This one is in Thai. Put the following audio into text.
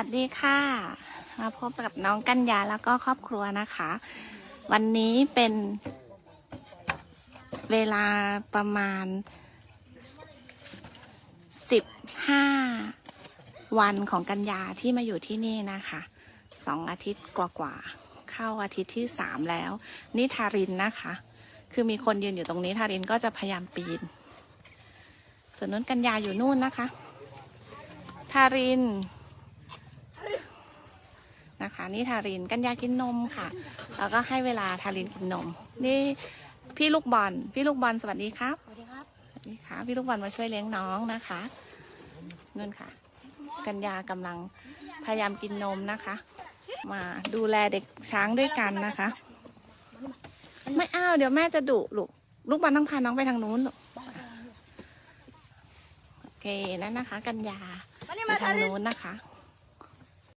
วัสดีค่ะมาพบกับน้องกัญญาแล้วก็ครอบครัวนะคะ วันนี้เป็นเวลาประมาณ 15 วันของกัญญาที่มาอยู่ที่นี่นะคะสองอาทิตย์กว่าๆเข้าอาทิตย์ที่สามแล้ว นี่ทารินนะคะ คือมีคนยืนอยู่ตรงนี้ทารินก็จะพยายามปีนส่วนนู้นกัญญาอยู่นู่นนะคะ ทาริน นะคะนี่ทารินกัญญากินนมค่ะ แล้วก็ให้เวลาทารินกินนม นี่พี่ลูกบอลพี่ลูกบอลสวัสดีครับสวัสดีครับสวัสดีค่ะพี่ลูกบอลมาช่วยเลี้ยงน้องนะคะนั่นค่ะ กัญญากำลังพยายามกินนมนะคะ มาดูแลเด็กช้างด้วยกันนะคะ ไม่อ้าวเดี๋ยวแม่จะดุลูกลูกบอลต้องพาน้องไปทางนู้นลูกโอเคนั่นนะคะ กัญญาวันนี้ไปมาทางทารินนู้นนะคะ